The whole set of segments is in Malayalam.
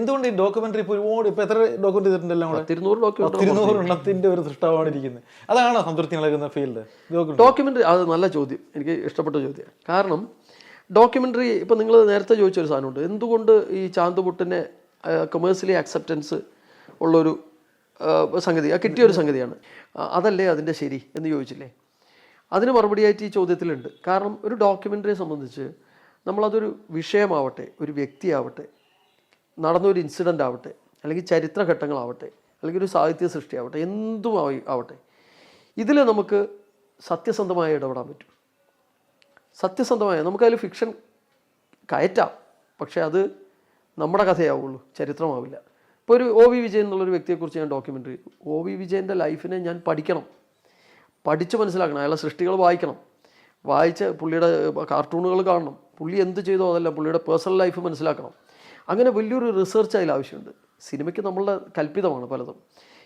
എന്തുകൊണ്ട് ഈ ഡോക്യുമെന്ററി ഇപ്പോൾ ഒരുപാട് ഇപ്പൊ എത്ര ഡോക്യുമെന്റ് ചെയ്തിട്ടുണ്ട് എല്ലാം കൂടെ തിരുനൂറ് ഡോക്യുമെന്റ് തിരുനൂറ് എണ്ണത്തിന്റെ ഒരു സൃഷ്ടമാണ് ഇരിക്കുന്നത്. അതാണോ സംതൃപ്തി നൽകുന്ന ഫീൽഡ് ഡോക്യുമെന്ററി അത് നല്ല ചോദ്യം. എനിക്ക് ഇഷ്ടപ്പെട്ട ചോദ്യം കാരണം ഡോക്യുമെന്ററി ഇപ്പം നിങ്ങൾ നേരത്തെ ചോദിച്ച ഒരു സാധനമുണ്ട്. എന്തുകൊണ്ട് ഈ ചാന്തുപുട്ടിനെ കൊമേഴ്സ്യലി അക്സെപ്റ്റൻസ് ഉള്ളൊരു സംഗതി ആ കിട്ടിയൊരു സംഗതിയാണ്? അതല്ലേ അതിന്റെ ശരി എന്ന് ചോദിച്ചില്ലേ? അതിന് മറുപടിയായിട്ട് ഈ ചോദ്യത്തിലുണ്ട്. കാരണം ഒരു ഡോക്യുമെന്ററിയെ സംബന്ധിച്ച് നമ്മളതൊരു വിഷയമാവട്ടെ ഒരു വ്യക്തിയാവട്ടെ നടന്നൊരു ഇൻസിഡന്റ് ആവട്ടെ അല്ലെങ്കിൽ ചരിത്രഘട്ടങ്ങളാവട്ടെ അല്ലെങ്കിൽ ഒരു സാഹിത്യ സൃഷ്ടിയാവട്ടെ എന്തും ആവട്ടെ. ഇതിൽ നമുക്ക് സത്യസന്ധമായി ഇടപെടാൻ പറ്റും. സത്യസന്ധമായ നമുക്കതിൽ ഫിക്ഷൻ കയറ്റാം പക്ഷേ അത് നമ്മുടെ കഥയാവുള്ളൂ ചരിത്രമാവില്ല. ഇപ്പോൾ ഒരു ഒ വി വിജയൻ എന്നുള്ളൊരു വ്യക്തിയെക്കുറിച്ച് ഞാൻ ഡോക്യുമെന്ററി ഒ വി വിജയന്റെ ലൈഫിനെ ഞാൻ പഠിക്കണം. പഠിച്ച് മനസ്സിലാക്കണം അയാളെ സൃഷ്ടികൾ വായിക്കണം. വായിച്ച് പുള്ളിയുടെ കാർട്ടൂണുകൾ കാണണം. പുള്ളി എന്ത് ചെയ്തോ അതല്ല പുള്ളിയുടെ പേഴ്സണൽ ലൈഫ് മനസ്സിലാക്കണം. അങ്ങനെ വലിയൊരു റിസർച്ച് അതിൽ ആവശ്യമുണ്ട്. സിനിമയ്ക്ക് നമ്മളുടെ കൽപ്പിതമാണ് പലതും.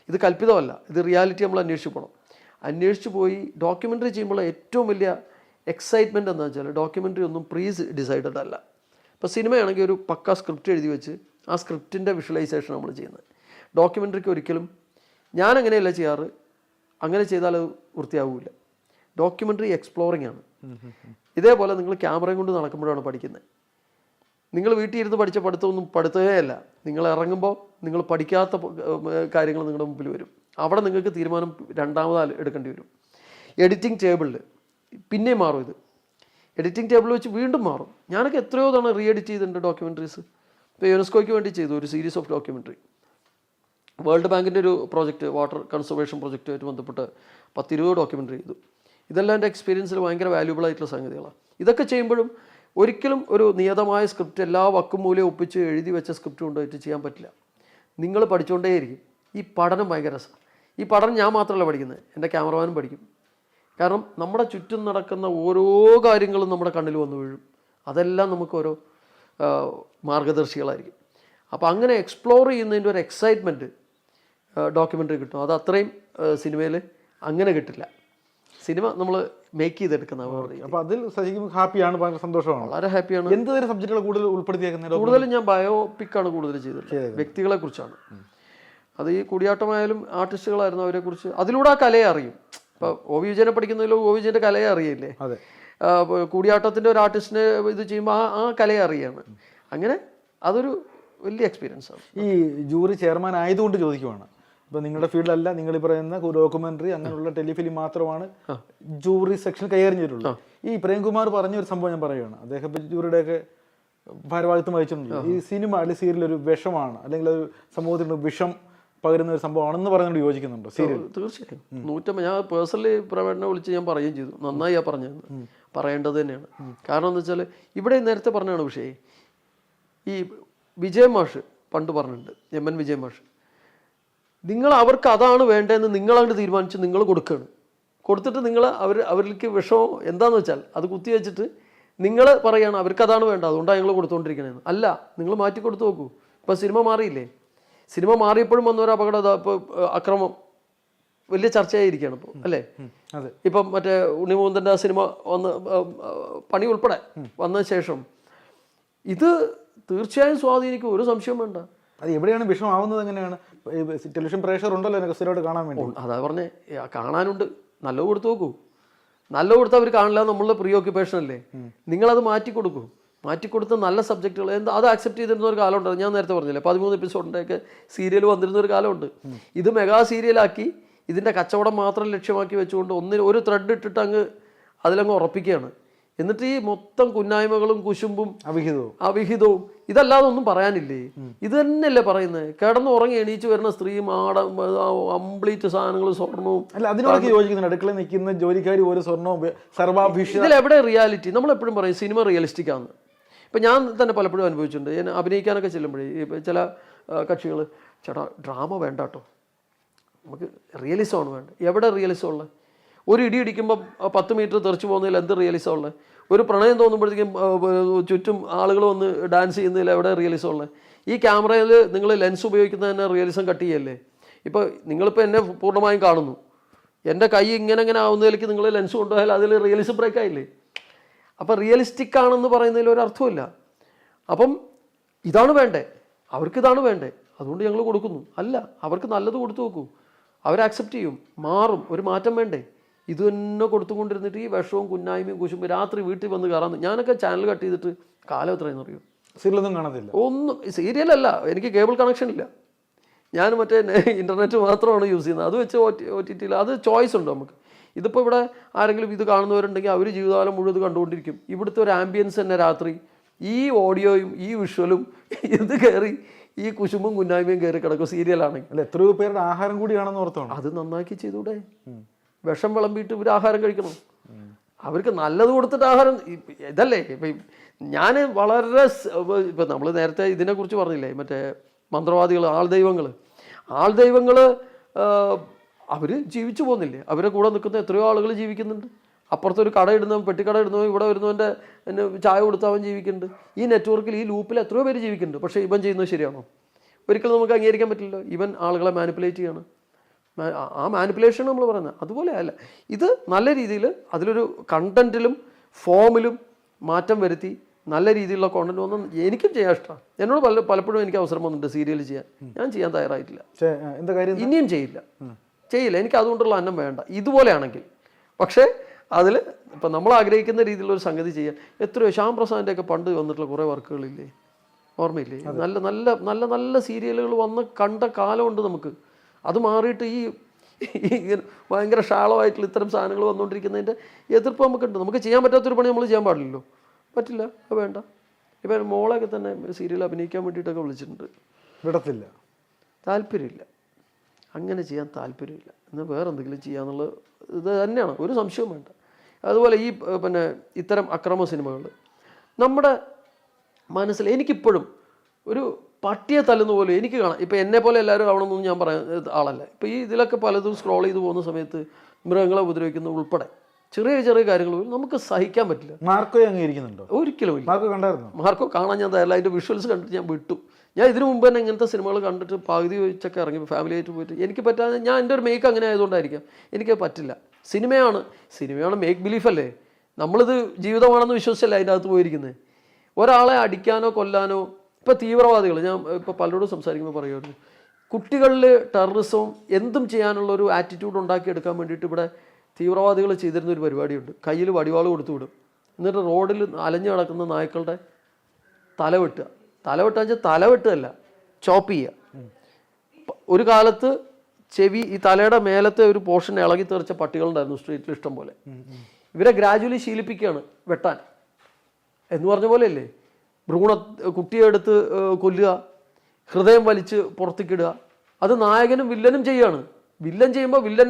ഇത് കൽപ്പിതമല്ല ഇത് റിയാലിറ്റി നമ്മൾ അന്വേഷിച്ച് പോകണം അന്വേഷിച്ച് പോയി ഡോക്യുമെന്ററി ചെയ്യുമ്പോൾ ഏറ്റവും വലിയ എക്സൈറ്റ്മെന്റ് എന്താ വെച്ചാൽ ഡോക്യുമെന്ററി ഒന്നും പ്രീസ് ഡിസൈഡഡ് അല്ല. ഇപ്പോൾ സിനിമയാണെങ്കിൽ ഒരു പക്ക സ്ക്രിപ്റ്റ് എഴുതി വെച്ച് ആ സ്ക്രിപ്റ്റിന്റെ വിഷ്വലൈസേഷൻ നമ്മൾ ചെയ്യുന്നത്. ഡോക്യുമെന്ററിക്ക് ഒരിക്കലും ഞാൻ അങ്ങനെയല്ല ചെയ്യാറ്. അങ്ങനെ ചെയ്താൽ അത് വൃത്തിയാവില്ല. ഡോക്യുമെന്ററി എക്സ്പ്ലോറിംഗ് ആണ്. ഇതേപോലെ നിങ്ങൾ ക്യാമറയും കൊണ്ട് നടക്കുമ്പോഴാണ് പഠിക്കുന്നത്. നിങ്ങൾ വീട്ടിൽ ഇരുന്ന് പഠിച്ച പഠിത്തമൊന്നും പഠിത്തമേയല്ല. നിങ്ങൾ ഇറങ്ങുമ്പോൾ നിങ്ങൾ പഠിക്കാത്ത കാര്യങ്ങൾ നിങ്ങളുടെ മുമ്പിൽ വരും. അവിടെ നിങ്ങൾക്ക് തീരുമാനം രണ്ടാമതാൽ എടുക്കേണ്ടി വരും. എഡിറ്റിംഗ് ടേബിളിൽ പിന്നെ മാറും ഇത്. എഡിറ്റിംഗ് ടേബിൾ വെച്ച് വീണ്ടും മാറും. ഞാനൊക്കെ എത്രയോ തവണ റീ എഡിറ്റ് ചെയ്തിട്ടുണ്ട് ഡോക്യുമെന്ററീസ് ഇപ്പോൾ യുനെസ്കോയ്ക്ക് വേണ്ടി ചെയ്തു ഒരു സീരീസ് ഓഫ് ഡോക്യുമെന്ററി വേൾഡ് ബാങ്കിന്റെ ഒരു പ്രോജക്റ്റ് വാട്ടർ കൺസർവേഷൻ പ്രോജക്റ്റുമായിട്ട് ബന്ധപ്പെട്ട് പത്തിരുപത് ഡോക്യുമെന്ററി ചെയ്തു. ഇതെല്ലാം എന്റെ എക്സ്പീരിയൻസിൽ ഭയങ്കര വാല്യൂബിൾ ആയിട്ടുള്ള സംഗതികളാണ് ഇതൊക്കെ ചെയ്യുമ്പോഴും ഒരിക്കലും ഒരു നിയതമായ സ്ക്രിപ്റ്റ് എല്ലാ വക്കും മൂലം ഒപ്പിച്ച് എഴുതി വെച്ച സ്ക്രിപ്റ്റ് കൊണ്ടുപോയിട്ട് ചെയ്യാൻ പറ്റില്ല. നിങ്ങൾ പഠിച്ചുകൊണ്ടേയിരിക്കും ഈ പഠനം ഭയങ്കര രസമാണ് ഈ പഠനം ഞാൻ മാത്രമല്ല പഠിക്കുന്നത്. എന്റെ ക്യാമറമാനും പഠിക്കും. കാരണം നമ്മുടെ ചുറ്റും നടക്കുന്ന ഓരോ കാര്യങ്ങളും നമ്മുടെ കണ്ണിൽ വന്നു വീഴും. അതെല്ലാം നമുക്ക് ഓരോ മാർഗദർശികളായിരിക്കും. അപ്പോൾ അങ്ങനെ എക്സ്പ്ലോർ ചെയ്യുന്നതിന്റെ ഒരു എക്സൈറ്റ്മെന്റ് ഡോക്യുമെന്ററി കിട്ടും. അത് അത്രയും സിനിമയിൽ അങ്ങനെ കിട്ടില്ല. സിനിമ നമ്മൾ മേക്ക് ചെയ്തെടുക്കുന്ന അപ്പൊ അതിൽ ശരിക്കും ഹാപ്പിയാണ് ഭയങ്കര സന്തോഷമാണ്. വളരെ ഹാപ്പിയാണ്. എന്ത് തരം സബ്ജക്റ്റുകൾ കൂടുതൽ ഉൾപ്പെടുത്തിയേക്കുന്നത്? കൂടുതലും ഞാൻ ബയോപിക്കാണ് കൂടുതൽ ചെയ്തിട്ടുള്ളത്. വ്യക്തികളെ കുറിച്ചാണ് അത് ഈ കൂടിയാട്ടമായാലും ആർട്ടിസ്റ്റുകളായിരുന്നു അവരെ കുറിച്ച് അതിലൂടെ ആ കലയെ അറിയും. ഇപ്പൊ ഒ വി വിജയനെ പഠിക്കുന്നതിലോ ഒ വിജയന്റെ കലയെ അറിയില്ലേ? കൂടിയാട്ടത്തിന്റെ ഒരു ആർട്ടിസ്റ്റിനെ ഇത് ചെയ്യുമ്പോൾ ആ ആ കലയെ അറിയാണ്. അങ്ങനെ അതൊരു വലിയ എക്സ്പീരിയൻസ് ആണ്. ഈ ജൂറി ചെയർമാൻ ആയതുകൊണ്ട് ചോദിക്കുവാണ്. ഇപ്പൊ നിങ്ങളുടെ ഫീൽഡല്ല നിങ്ങൾ ഈ പറയുന്ന ഡോക്യുമെന്ററി അങ്ങനെയുള്ള ടെലിഫിലിം മാത്രമാണ് ജൂറി സെക്ഷൻ കൈകാര്യം ഈ പ്രേംകുമാർ പറഞ്ഞ ഒരു സംഭവം ഞാൻ പറയുകയാണ്. അദ്ദേഹം ജൂറിയുടെ ഒക്കെ ഭാരവാഹിത്വം വഹിച്ചിട്ടുണ്ട്. ഈ സിനിമ അല്ലെങ്കിൽ സീരിയൽ ഒരു വിഷമാണ് അല്ലെങ്കിൽ ഒരു സമൂഹത്തിന് വിഷം പകരുന്ന ഒരു സംഭവമാണെന്ന് പറഞ്ഞുകൊണ്ട് യോജിക്കുന്നുണ്ടോ സീരിയൽ തീർച്ചയായും. നൂറ്റമ്പത് ഞാൻ പേഴ്സണലി പ്രവേട്ടനെ വിളിച്ച് ഞാൻ പറയുകയും ചെയ്തു. നന്നായി ആ പറഞ്ഞത് പറയേണ്ടത് തന്നെയാണ്. കാരണം എന്താ വെച്ചാൽ ഇവിടെ നേരത്തെ പറഞ്ഞാണ് പക്ഷേ ഈ വിജയ് മാഷ് പണ്ട് പറഞ്ഞിട്ടുണ്ട് എം എൻ വിജയ് മാഷ്. നിങ്ങൾ അവർക്ക് അതാണ് വേണ്ടതെന്ന് നിങ്ങളങ്ങോട്ട് തീരുമാനിച്ച് നിങ്ങൾ കൊടുക്കുകയാണ്. കൊടുത്തിട്ട് നിങ്ങൾ അവർ അവരിലേക്ക് വിഷമം എന്താണെന്ന് വെച്ചാൽ അത് കുത്തി വെച്ചിട്ട് നിങ്ങൾ പറയുകയാണ് അവർക്ക് അതാണ് വേണ്ടത് അതുകൊണ്ടാണ് ഞങ്ങൾ കൊടുത്തുകൊണ്ടിരിക്കണേന്ന് അല്ല നിങ്ങൾ മാറ്റി കൊടുത്തു നോക്കൂ. ഇപ്പോൾ സിനിമ മാറിയില്ലേ? സിനിമ മാറിയപ്പോഴും വന്ന ഒരു അപകടം ഇപ്പോൾ അക്രമം. വലിയ ചർച്ചയായിരിക്കുകയാണ് ഇപ്പോൾ അല്ലേ? അതെ. ഇപ്പം മറ്റേ ഉണ്ണിമൂന്തന്റെ ആ സിനിമ വന്ന് പണി ഉൾപ്പെടെ വന്ന ശേഷം ഇത് തീർച്ചയായും സ്വാധീനിക്കും ഒരു സംശയം വേണ്ട. അത് എവിടെയാണ് വിഷമാവുന്നത് എങ്ങനെയാണ്? ടെലിവിഷൻ പ്രേഷർ ഉണ്ടല്ലോ സ്ഥിരമായിട്ട് കാണാൻ വേണ്ടി. അതാ പറഞ്ഞേ കാണാനുണ്ട്. നല്ലത് കൊടുത്തു നോക്കൂ. നല്ലത് കൊടുത്താൽ അവർ കാണില്ല നമ്മളുടെ പ്രീ ഓക്യുപ്പേഷൻ അല്ലേ നിങ്ങളത് മാറ്റി കൊടുക്കൂ മാറ്റി കൊടുത്ത് നല്ല സബ്ജക്റ്റുകൾ എന്താ അത് അക്സെപ്റ്റ് ചെയ്തിരുന്ന ഒരു കാലമുണ്ട്. ഞാൻ നേരത്തെ പറഞ്ഞില്ലേ പതിമൂന്ന് എപ്പിസോഡിന്റെയൊക്കെ സീരിയൽ വന്നിരുന്ന ഒരു കാലമുണ്ട് ഇത് മെഗാ സീരിയലാക്കി ഇതിന്റെ കച്ചവടം മാത്രം ലക്ഷ്യമാക്കി വെച്ചുകൊണ്ട് ഒന്നിന് ഒരു ത്രെഡ് ഇട്ടിട്ട് അങ്ങ് അതിലങ്ങ് ഉറപ്പിക്കുകയാണ്. എന്നിട്ട് ഈ മൊത്തം കുന്നായ്മകളും കുശുമ്പും അവിഹിതവും. അവിഹിതവും ഇതല്ലാതെ ഒന്നും പറയാനില്ലേ? ഇത് തന്നെയല്ലേ പറയുന്നത്? കിടന്ന് ഉറങ്ങി എണീച്ച് വരുന്ന സ്ത്രീ മാട കംപ്ലീറ്റ് സാധനങ്ങൾ സ്വർണവും അല്ല അതിനോടൊക്കെ യോജിക്കുന്നുണ്ട്. അടുക്കളയിൽ നിൽക്കുന്ന ജോലിക്കാർ ഒരു സ്വർണവും വെ- ഇതിൽ എവിടെ റിയാലിറ്റി? നമ്മൾ എപ്പോഴും പറയും സിനിമ റിയലിസ്റ്റിക് ആണ്. ഇപ്പം ഞാൻ തന്നെ പലപ്പോഴും അനുഭവിച്ചിട്ടുണ്ട്. ഞാൻ അഭിനയിക്കാനൊക്കെ ചെല്ലുമ്പോഴേ ഇപ്പം ചില കക്ഷികൾ ചേട്ടാ ഡ്രാമ വേണ്ട കേട്ടോ നമുക്ക് റിയലിസമാണ് വേണ്ട എവിടെ റിയലിസം ഉള്ളത്? ഒരു ഇടി ഇടിക്കുമ്പോൾ പത്ത് മീറ്റർ തെറിച്ച് പോകുന്നതിൽ എന്ത് റിയലിസം ഉള്ളത് ഒരു പ്രണയം തോന്നുമ്പോഴത്തേക്കും ചുറ്റും ആളുകൾ വന്ന് ഡാൻസ് ചെയ്യുന്നതിൽ എവിടെ റിയലിസം ഉള്ളത് ഈ ക്യാമറയിൽ നിങ്ങൾ ലെൻസ് ഉപയോഗിക്കുന്നത് തന്നെ റിയലിസം കട്ട് ചെയ്യല്ലേ? ഇപ്പോൾ നിങ്ങളിപ്പോൾ എന്നെ പൂർണമായും കാണുന്നു. എന്റെ കൈ ഇങ്ങനെ ഇങ്ങനെ ആവുന്നതിലേക്ക് നിങ്ങൾ ലെൻസ് കൊണ്ടുപോയാൽ അതിൽ റിയലിസം ബ്രേക്ക് ആയില്ലേ? അപ്പോൾ റിയലിസ്റ്റിക് ആണെന്ന് പറയുന്നതിൽ ഒരു അർത്ഥമില്ല അപ്പം ഇതാണ് വേണ്ടേ? അവർക്ക് ഇതാണ് വേണ്ടേ? അതുകൊണ്ട് ഞങ്ങൾ കൊടുക്കുന്നു. അല്ല അവർക്ക് നല്ലത് കൊടുത്തു നോക്കൂ. അവർ ആക്സെപ്റ്റ് ചെയ്യും. മാറും. ഒരു മാറ്റം വേണ്ടേ? ഇത് തന്നെ കൊടുത്തുകൊണ്ടിരുന്നിട്ട് ഈ വിഷവും കുന്നായ്മയും കുശുമ്പ് രാത്രി വീട്ടിൽ വന്ന് കയറാന്ന് ഞാനൊക്കെ ചാനൽ കട്ട് ചെയ്തിട്ട് കാലം എത്രയെന്ന് അറിയോ? സീരിയലൊന്നും കാണത്തില്ല ഒന്നും സീരിയലല്ല എനിക്ക് കേബിൾ കണക്ഷൻ ഇല്ല. ഞാൻ മറ്റേ ഇന്റർനെറ്റ് മാത്രമാണ് യൂസ് ചെയ്യുന്നത്. അത് വെച്ച് ഒ ടി ടിയിൽ അത് ചോയ്സ് ഉണ്ട് നമുക്ക്. ഇതിപ്പോൾ ഇവിടെ ആരെങ്കിലും ഇത് കാണുന്നവരുണ്ടെങ്കിൽ അവർ ജീവിതകാലം മുഴുവൻ ഇത് കണ്ടുകൊണ്ടിരിക്കും. ഇവിടുത്തെ ഒരു ആംബിയൻസ് തന്നെ രാത്രി. ഈ ഓഡിയോയും ഈ വിഷ്വലും ഇത് കയറി ഈ കുശുമ്പും കുന്നായ്മയും കയറി കിടക്കും സീരിയലാണെങ്കിൽ. അല്ല എത്രയോ പേരുടെ ആഹാരം കൂടിയാണെന്ന് ഓർത്താണ്. അത് നന്നാക്കി ചെയ്തൂടെ. വിഷം വിളമ്പിയിട്ട് ഇവർ ആഹാരം കഴിക്കണം. അവർക്ക് നല്ലത് കൊടുത്തിട്ട് ആഹാരം ഇതല്ലേ? ഇപ്പം ഞാൻ വളരെ ഇപ്പം നമ്മൾ നേരത്തെ ഇതിനെക്കുറിച്ച് പറഞ്ഞില്ലേ? മറ്റേ മന്ത്രവാദികൾ ആൾ ദൈവങ്ങൾ ആൾ ദൈവങ്ങൾ അവർ ജീവിച്ചു പോകുന്നില്ലേ? അവരെ കൂടെ നിൽക്കുന്ന എത്രയോ ആളുകൾ ജീവിക്കുന്നുണ്ട്. അപ്പുറത്തൊരു കട ഇടുന്നവൻ പെട്ടിക്കട ഇടുന്നവൻ ഇവിടെ വരുന്നവന്റെ ചായ കൊടുത്തവൻ ജീവിക്കുന്നുണ്ട്. ഈ നെറ്റ്വർക്കിൽ ഈ ലൂപ്പിൽ എത്രയോ പേര് ജീവിക്കുന്നുണ്ട്. പക്ഷേ ഇവൻ ചെയ്യുന്നത് ശരിയാണോ? ഒരിക്കലും നമുക്ക് അംഗീകരിക്കാൻ പറ്റില്ലല്ലോ. ഇവൻ ആളുകളെ മാനിപ്പുലേറ്റ് ചെയ്യണം. ആ- മാനിപ്പുലേഷൻ നമ്മൾ പറയുന്നത്. അതുപോലെ അല്ല ഇത് നല്ല രീതിയിൽ അതിലൊരു കണ്ടന്റിലും ഫോമിലും മാറ്റം വരുത്തി നല്ല രീതിയിലുള്ള കോണ്ടന്റ് വന്ന് എനിക്കും ചെയ്യാൻ ഇഷ്ടമാണ് എന്നോട് പല പലപ്പോഴും എനിക്ക് അവസരം വന്നിട്ടുണ്ട് സീരിയൽ ചെയ്യാൻ. ഞാൻ ചെയ്യാൻ തയ്യാറായിട്ടില്ല. ഇനിയും ചെയ്യില്ല. ചെയ്യില്ല. എനിക്ക് അതുകൊണ്ടുള്ള അന്നം വേണ്ട. ഇതുപോലെയാണെങ്കിൽ. പക്ഷേ അതിൽ ഇപ്പം നമ്മൾ ആഗ്രഹിക്കുന്ന രീതിയിലുള്ള ഒരു സംഗതി ചെയ്യാൻ. എത്രയോ ശ്യാം പ്രസാദിന്റെ ഒക്കെ പണ്ട് വന്നിട്ടുള്ള കുറേ വർക്കുകളില്ലേ? ഓർമ്മയില്ലേ? നല്ല നല്ല നല്ല നല്ല സീരിയലുകൾ വന്ന് കണ്ട കാലമുണ്ട് നമുക്ക്. അത് മാറിയിട്ട് ഈ ഇങ്ങനെ ഭയങ്കര ഷാളമായിട്ടുള്ള ഇത്തരം സാധനങ്ങൾ വന്നുകൊണ്ടിരിക്കുന്നതിന്റെ എതിർപ്പ് നമുക്കുണ്ട്. നമുക്ക് ചെയ്യാൻ പറ്റാത്തൊരു പണി നമ്മൾ ചെയ്യാൻ പാടില്ലല്ലോ. പറ്റില്ല അത് വേണ്ട. ഇപ്പം മോളൊക്കെ തന്നെ സീരിയൽ അഭിനയിക്കാൻ വേണ്ടിയിട്ടൊക്കെ വിളിച്ചിട്ടുണ്ട്. വിടത്തില്ല. താല്പര്യമില്ല. അങ്ങനെ ചെയ്യാൻ താല്പര്യമില്ല. എന്നാൽ വേറെ എന്തെങ്കിലും ചെയ്യാന്നുള്ള ഇത് തന്നെയാണ്. ഒരു സംശയവും വേണ്ട. അതുപോലെ ഈ പിന്നെ ഇത്തരം അക്രമ സിനിമകൾ നമ്മുടെ മനസ്സിൽ എനിക്കിപ്പോഴും ഒരു പട്ടിയെ തല്ലുന്ന പോലെ എനിക്ക് കാണാം. ഇപ്പം എന്നെ പോലെ എല്ലാവരും ആവണമെന്നൊന്നും ഞാൻ പറയാൻ ആളല്ല. ഇപ്പം ഈ ഇതിലൊക്കെ പലതും സ്ക്രോൾ ചെയ്ത് പോകുന്ന സമയത്ത് മൃഗങ്ങളെ ഉപദ്രവിക്കുന്ന ഉൾപ്പെടെ ചെറിയ ചെറിയ കാര്യങ്ങൾ പോലും നമുക്ക് സഹിക്കാൻ പറ്റില്ല. മാർക്കോ അംഗീകരിക്കുന്നുണ്ടോ? ഒരിക്കലും ഇല്ല. മാർക്കോ കണ്ടായിരുന്നു? മാർക്കോ കാണാൻ ഞാൻ തയ്യാറില്ല. അതിന്റെ വിഷ്വൽസ് കണ്ടിട്ട് ഞാൻ വിട്ടു. ഞാൻ ഇതിനു മുമ്പ് തന്നെ ഇങ്ങനത്തെ സിനിമകൾ കണ്ടിട്ട് പകുതി വെച്ചൊക്കെ ഇറങ്ങി ഫാമിലി ആയിട്ട് പോയിട്ട് എനിക്ക് പറ്റാതെ ഞാൻ എന്റെ ഒരു മേക്ക് അങ്ങനെ ആയതുകൊണ്ടായിരിക്കാം. എനിക്ക് പറ്റില്ല. സിനിമയാണ്. സിനിമയാണ് മേക്ക് ബിലീഫ് അല്ലേ? നമ്മളിത് ജീവിതമാണെന്ന് വിശ്വസിച്ചല്ലേ അതിന്റെ അകത്ത് പോയിരിക്കുന്നത്? ഒരാളെ അടിക്കാനോ കൊല്ലാനോ ഇപ്പോൾ തീവ്രവാദികൾ ഞാൻ ഇപ്പോൾ പലരോടും സംസാരിക്കുമ്പോൾ പറയുമായിരുന്നു കുട്ടികളിൽ ടെററിസവും എന്തും ചെയ്യാനുള്ള ഒരു ആറ്റിറ്റ്യൂഡ് ഉണ്ടാക്കിയെടുക്കാൻ വേണ്ടിയിട്ട് ഇവിടെ തീവ്രവാദികൾ ചെയ്തിരുന്ന ഒരു പരിപാടിയുണ്ട്. കയ്യിൽ വടിവാൾ കൊടുത്തു വിടും. എന്നിട്ട് റോഡിൽ അലഞ്ഞു കിടക്കുന്ന നായ്ക്കളുടെ തല വെട്ടുക. തല വെച്ചാൽ തല വെട്ടുകയല്ല ചോപ്പ് ചെയ്യുക. ഒരു കാലത്ത് ചെവി ഈ തലയുടെ മേലത്തെ ഒരു പോർഷൻ ഇളകി തെറിച്ച പട്ടികളുണ്ടായിരുന്നു സ്ട്രീറ്റിൽ ഇഷ്ടം പോലെ. ഇവരെ ഗ്രാജുവലി ശീലിപ്പിക്കുകയാണ് വെട്ടാൻ. എന്ന് പറഞ്ഞ പോലെയല്ലേ ഭ്രൂണ കുട്ടിയെ എടുത്ത് കൊല്ലുക ഹൃദയം വലിച്ച് പുറത്തേക്കിടുക. അത് നായകനും വില്ലനും ചെയ്യാണ്. വില്ലൻ ചെയ്യുമ്പോൾ വില്ലൻ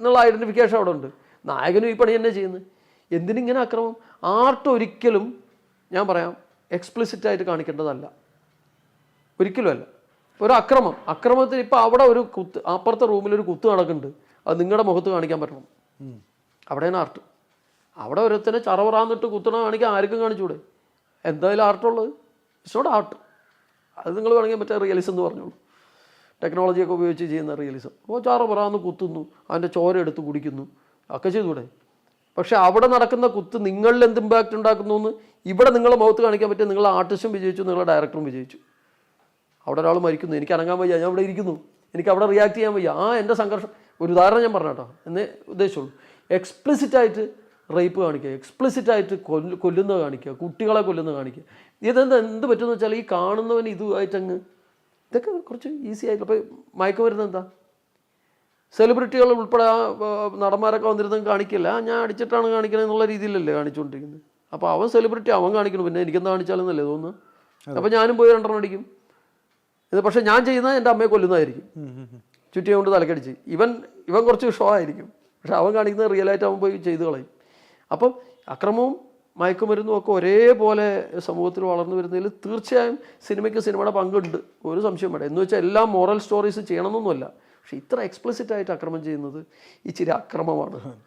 എന്നുള്ള ഐഡന്റിഫിക്കേഷൻ അവിടെ ഉണ്ട്. നായകനും ഈ പണി തന്നെ ചെയ്യുന്നത് എന്തിനിങ്ങനെ അക്രമം? ആർട്ട് ഒരിക്കലും ഞാൻ പറയാം എക്സ്പ്ലിസിറ്റ് ആയിട്ട് കാണിക്കേണ്ടതല്ല. ഒരിക്കലും അല്ല. ഒരു അക്രമം. അക്രമത്തിൽ ഇപ്പോൾ അവിടെ ഒരു കുത്ത് അപ്പുറത്തെ റൂമിൽ ഒരു കുത്ത് നടക്കുന്നുണ്ട്. അത് നിങ്ങളുടെ മുഖത്ത് കാണിക്കാൻ പറ്റണം. അവിടെയാണ് ആർട്ട് അവിടെ ഒരുത്തനെ ചറവറാന്നിട്ട് കുത്തണ കാണിക്കാൻ ആർക്കും കാണിച്ചൂടെ? എന്തായാലും ആർട്ടുള്ളത്? ഇറ്റ്സ് നോട്ട് ആർട്ട് അത് നിങ്ങൾ വേണമെങ്കിൽ മറ്റേ റിയലിസം എന്ന് പറഞ്ഞോളൂ. ടെക്നോളജിയൊക്കെ ഉപയോഗിച്ച് ചെയ്യുന്ന റിയലിസം അപ്പോൾ ചാറ് പറയാന്ന് കുത്തുന്നു അതിന്റെ ചോര എടുത്ത് കുടിക്കുന്നു ഒക്കെ ചെയ്തൂടെ പക്ഷേ അവിടെ നടക്കുന്ന കുത്ത് നിങ്ങളിൽ എന്ത് ഇമ്പാക്റ്റ് ഉണ്ടാക്കുന്നു എന്ന് ഇവിടെ നിങ്ങളെ മുഖത്ത് കാണിക്കാൻ പറ്റിയ നിങ്ങളെ ആർട്ടിസ്റ്റും വിജയിച്ചു നിങ്ങളുടെ ഡയറക്ടറും വിജയിച്ചു. അവിടെ ഒരാൾ മരിക്കുന്നു എനിക്ക് അനങ്ങാൻ വയ്യ ഞാൻ ഇവിടെ ഇരിക്കുന്നു. എനിക്ക് അവിടെ റിയാക്ട് ചെയ്യാൻ വയ്യ. ആ എന്റെ സംഘർഷം. ഒരു ഉദാഹരണം ഞാൻ പറഞ്ഞ കേട്ടോ എന്നേ ഉദ്ദേശിച്ചുള്ളൂ. എക്സ്പ്ലിസിറ്റ് ആയിട്ട് റേപ്പ് കാണിക്കുക എക്സ്പ്ലിസിറ്റ് ആയിട്ട് കൊല്ല കൊല്ലുന്നത് കാണിക്കുക കുട്ടികളെ കൊല്ലുന്നത് കാണിക്കുക. ഇതെന്താ എന്ത് പറ്റുമെന്ന് വെച്ചാൽ ഈ കാണുന്നവൻ ഇതുമായിട്ടങ്ങ് ഇതൊക്കെ കുറച്ച് ഈസി ആയിട്ട്. അപ്പോൾ മയക്കുമരുന്ന് എന്താ? സെലിബ്രിറ്റികൾ ഉൾപ്പെടെ ആ നടന്മാരൊക്കെ വന്നിരുന്നത് കാണിക്കില്ല. ഞാൻ അടിച്ചിട്ടാണ് കാണിക്കുന്നത് എന്നുള്ള രീതിയിലല്ലേ കാണിച്ചുകൊണ്ടിരിക്കുന്നത്. അപ്പോൾ അവൻ സെലിബ്രിറ്റി അവൻ കാണിക്കണം. പിന്നെ എനിക്കെന്താ കാണിച്ചാലെന്നല്ലേ തോന്നുന്നു അപ്പോൾ ഞാനും പോയി രണ്ടെണ്ണം അടിക്കും. ഇത് പക്ഷേ ഞാൻ ചെയ്യുന്നത് എന്റെ അമ്മയെ കൊല്ലുന്നതായിരിക്കും. ചുറ്റിയെ കൊണ്ട് തലക്കടിച്ച്. ഇവൻ ഇവൻ കുറച്ച് ഷോ ആയിരിക്കും. പക്ഷെ അവൻ കാണിക്കുന്നത് റിയലായിട്ട് അവൻ പോയി ചെയ്തു കളയും. അപ്പം അക്രമവും മയക്കുമരുന്നും ഒക്കെ ഒരേപോലെ സമൂഹത്തിൽ വളർന്നു വരുന്നതിൽ തീർച്ചയായും സിനിമയ്ക്ക് സിനിമയുടെ പങ്കുണ്ട്. ഒരു സംശയം വേണ്ട. എന്ന് വെച്ചാൽ എല്ലാ മോറൽ സ്റ്റോറീസ് ചെയ്യണമെന്നൊന്നുമല്ല. പക്ഷെ ഇത്ര എക്സ്പ്ലിസിറ്റായിട്ട് അക്രമം ചെയ്യുന്നത് ഇച്ചിരി അക്രമമാണ്.